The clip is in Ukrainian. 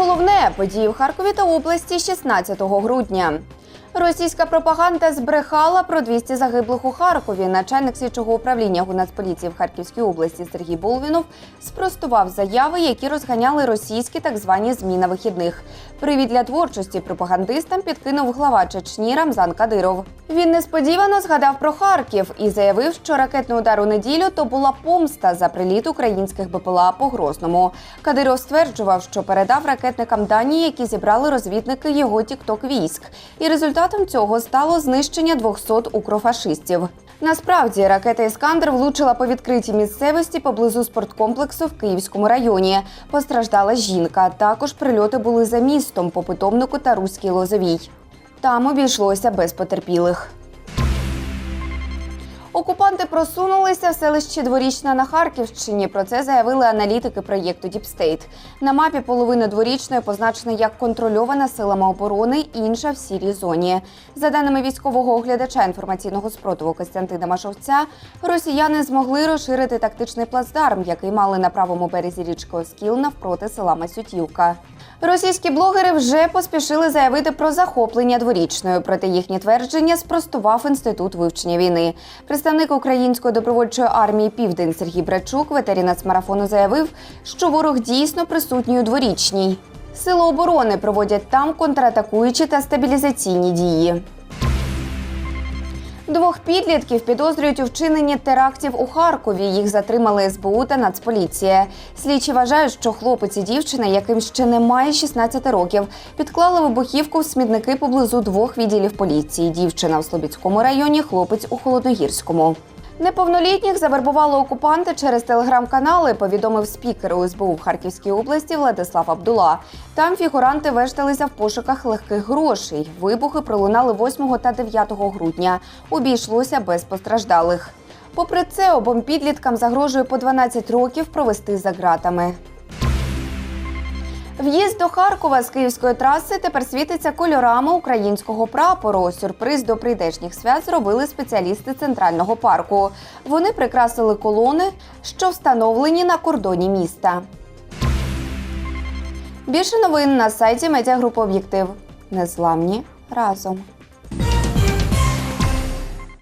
головне події в Харкові та області 16 грудня. Російська пропаганда збрехала про 200 загиблих у Харкові. Начальник слідчого управління Гунацполіції в Харківській області Сергій Болвінов спростував заяви, які розганяли російські так звані змі на вихідних. Привід для творчості пропагандистам підкинув глава Чечні Рамзан Кадиров. Він несподівано згадав про Харків і заявив, що ракетний удар у неділю то була помста за приліт українських БПЛА по Грозному. Кадиров стверджував, що передав ракетникам дані, які зібрали розвідники його тікток військ. І результатом цього стало знищення 200 укрофашистів. Насправді ракета Іскандер влучила по відкритій місцевості поблизу спорткомплексу в Київському районі. Постраждала жінка. Також прильоти були за містом по питомнику та Руській Лозовій. Там обійшлося без потерпілих. Окупанти просунулися в селищі Дворічна на Харківщині. Про це заявили аналітики проєкту Діпстейт. На мапі половина дворічної позначена як контрольована силами оборони, інша в сірій зоні. За даними військового оглядача інформаційного спротиву Костянтина Машовця, росіяни змогли розширити тактичний плацдарм, який мали на правому березі річки Оскіл навпроти села Масютівка. Російські блогери вже поспішили заявити про захоплення дворічної. Проте їхні твердження спростував інститут вивчення війни. Представник української добровольчої армії Південь Сергій Брачук, ветері марафону, заявив, що ворог дійсно присутній у дворічній. Сили оборони проводять там контратакуючі та стабілізаційні дії. Двох підлітків підозрюють у вчиненні терактів у Харкові. Їх затримали СБУ та Нацполіція. Слідчі вважають, що хлопець і дівчина, яким ще немає 16 років, підклали вибухівку в смітники поблизу двох відділів поліції. Дівчина в Слобідському районі, хлопець у Холодногірському. Неповнолітніх завербували окупанти через телеграм-канали, повідомив спікер УСБУ в Харківській області Владислав Абдула. Там фігуранти вешталися в пошуках легких грошей. Вибухи пролунали 8 та 9 грудня. Обійшлося без постраждалих. Попри це, обом підліткам загрожує по 12 років провести за ґратами. В'їзд до Харкова з київської траси тепер світиться кольорами українського прапору. Сюрприз до прийдешніх свят зробили спеціалісти центрального парку. Вони прикрасили колони, що встановлені на кордоні міста. Більше новин на сайті медіагрупи Об'єктив. Незламні разом.